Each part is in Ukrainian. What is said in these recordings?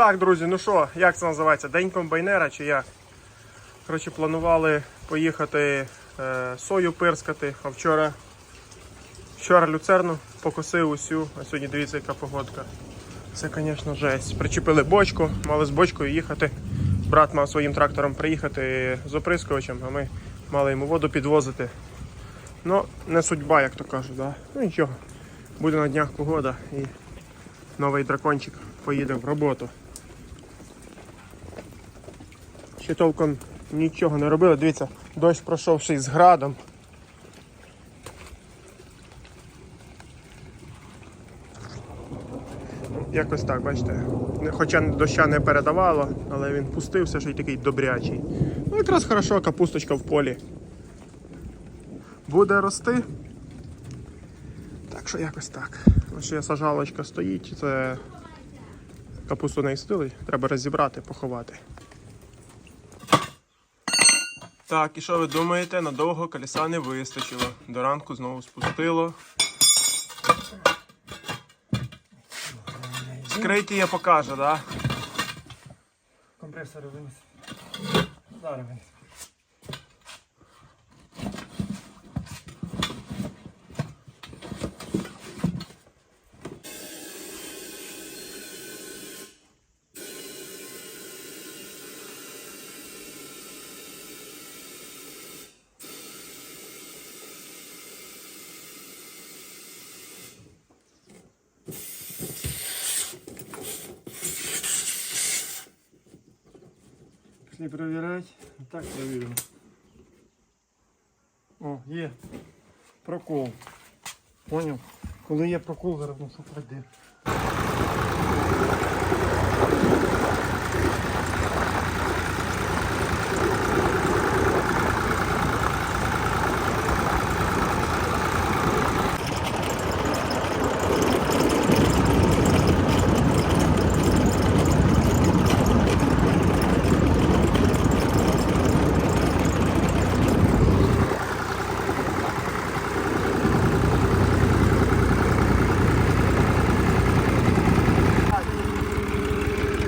Так, друзі, ну що, як це називається? День комбайнера чи як? Коротше, планували поїхати е, сою пирскати, а вчора, вчора люцерну покосив усю, а сьогодні дивіться, яка погодка. Це, звісно, жесть. Причепили бочку, мали з бочкою їхати. Брат мав своїм трактором приїхати з оприскувачем, а ми мали йому воду підвозити. Ну, не судьба, як то кажуть, да? Ну нічого. Буде на днях погода і новий дракончик поїде в роботу. Ще толком нічого не робили. Дивіться, дощ пройшовши з градом. Якось так, бачите. Хоча доща не передавало, але він пустився, що й такий добрячий. Ну якраз хорошо, капусточка в полі. Буде рости. Так що якось так. Ось ще сажалочка стоїть, це капусту не істили, треба розібрати, поховати. Так, і що ви думаєте? Надовго колеса не вистачило. До ранку знову спустило. Скрийте я покаже, да? Компресор винес. Зараз винес. Пішли перевіряти. Так перевіримо. О, є. Прокол. Поняв? Коли є прокол, зараз що пройде.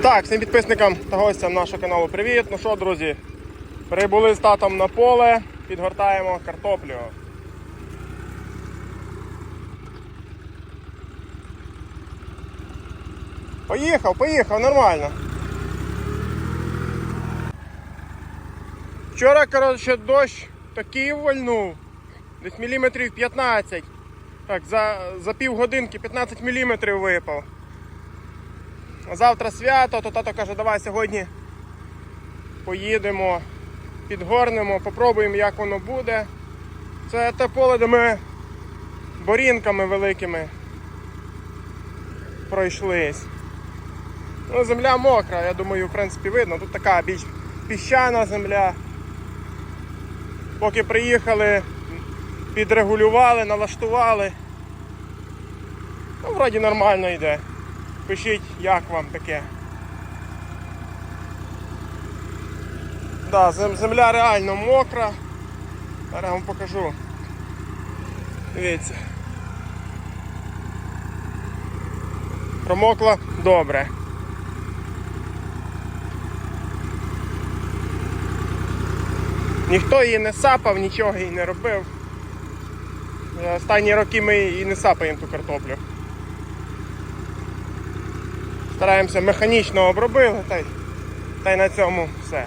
Так, всім підписникам та гостям нашого каналу привіт. Ну що, друзі, прибули з татом на поле, підгортаємо картоплю. Поїхав, поїхав, нормально. Вчора, коротше, дощ такий вальнув. Десь міліметрів 15. Так, за, за півгодинки 15 міліметрів випав. Завтра свято, то тато каже, давай сьогодні поїдемо, підгорнемо, попробуємо, як воно буде. Це те поле, де ми борінками великими пройшлись. Ну, земля мокра, я думаю, в принципі, видно. Тут така більш піщана земля. Поки приїхали, підрегулювали, налаштували. Ну, вроді нормально йде. Пишіть, як вам таке. Да, земля реально мокра. Зараз вам покажу. Дивіться. Промокла добре. Ніхто її не сапав, нічого їй не робив. Останні роки ми її не сапаємо ту картоплю. Стараємося механічно обробили, та й, та й на цьому все.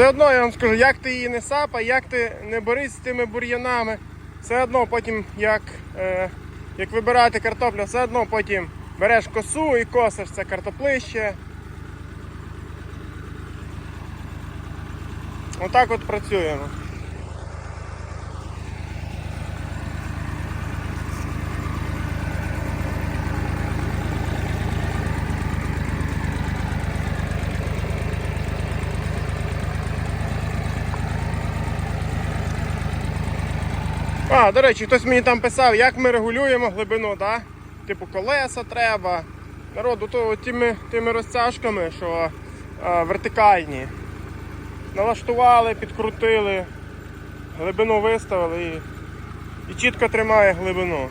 Все одно я вам скажу, як ти її не сапай, як ти не борись з тими бур'янами, все одно потім, як, е, як вибирати картоплю, все одно потім береш косу і косиш це картоплище. Отак от працюємо. А, до речі, хтось мені там писав, як ми регулюємо глибину, да? Типу колеса треба. Народу, то тими, тими розтяжками, що е, вертикальні. Налаштували, підкрутили, глибину виставили і, і чітко тримає глибину.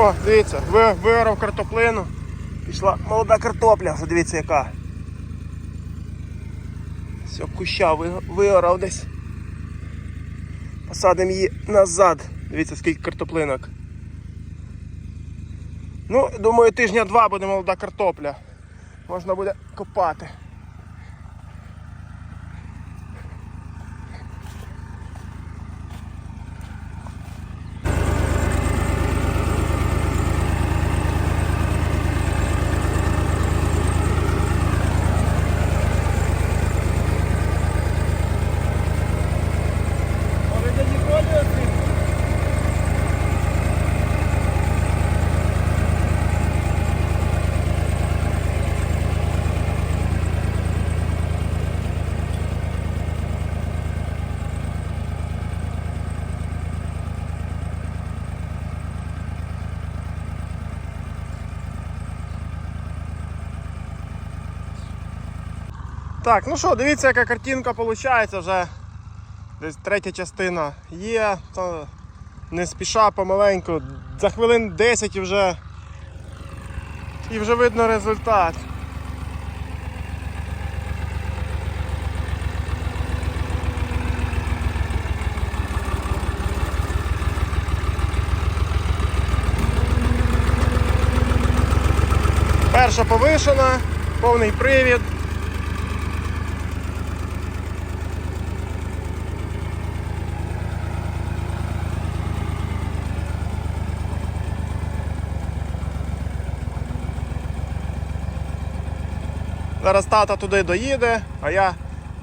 О, дивіться, ви- виорав картоплину. Пішла молода картопля, дивіться яка. Все, куща ви- виорав десь. Посадимо її назад. Дивіться, скільки картоплинок. Ну, думаю, тижня два буде молода картопля. Можна буде копати. Так, ну що, дивіться, яка картинка виходить вже. Десь третя частина є, то не спіша помаленьку. За хвилин 10 і вже, і вже видно результат. Перша повишена, повний привід. Зараз тата туди доїде, а я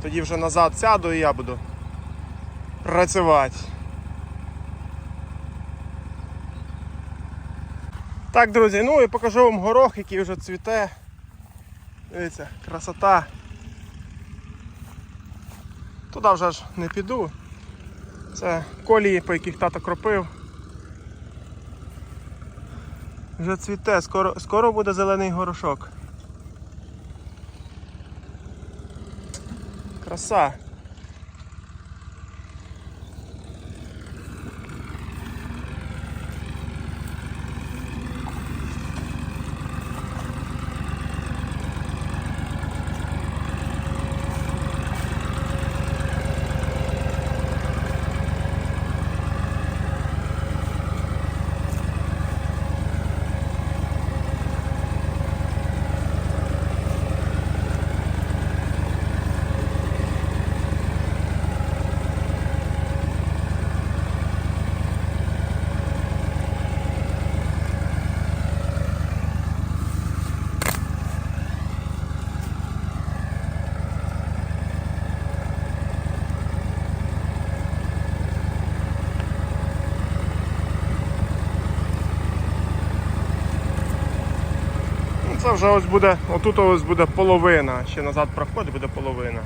тоді вже назад сяду і я буду працювати. Так, друзі, ну і покажу вам горох, який вже цвіте. Дивіться, красота. Туди вже ж не піду. Це колії, по яких тато кропив. Вже цвіте, скоро, скоро буде зелений горошок. traçar. Вже ось буде, отут ось буде половина, ще назад проходить, буде половина.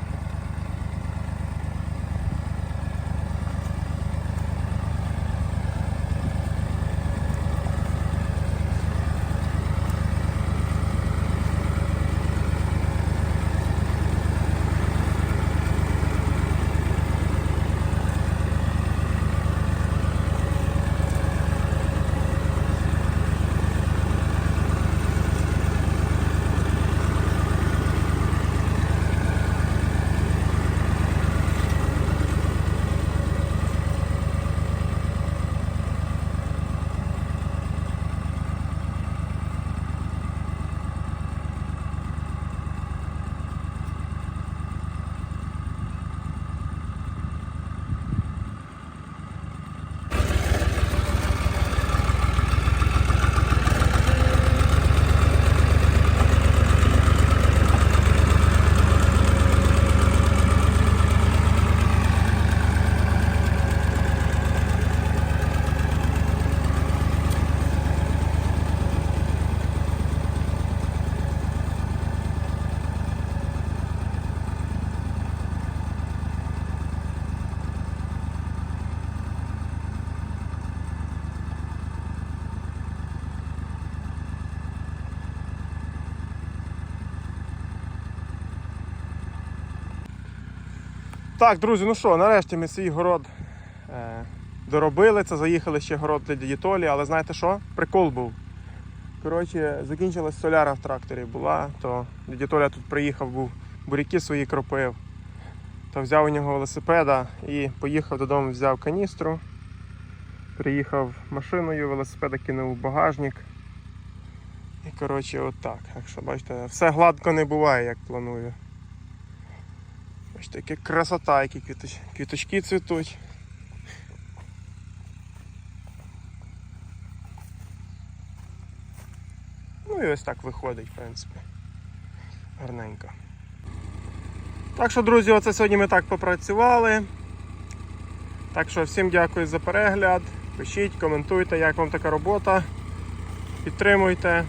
Так, друзі, ну що, нарешті ми свій город е, доробили. Це заїхали ще город для дяді Толі, але знаєте що? Прикол був. Коротше, закінчилась соляра в тракторі була, то дядя Толя тут приїхав, був буряки свої кропив. То взяв у нього велосипеда і поїхав додому, взяв каністру. Приїхав машиною, велосипеда кинув у багажник. І коротше, отак. Якщо бачите, все гладко не буває, як планую. Бачите, яка красота, які квіточ... квіточки цвітуть. Ну і ось так виходить, в принципі. Гарненько. Так що, друзі, оце сьогодні ми так попрацювали. Так що всім дякую за перегляд. Пишіть, коментуйте, як вам така робота. Підтримуйте.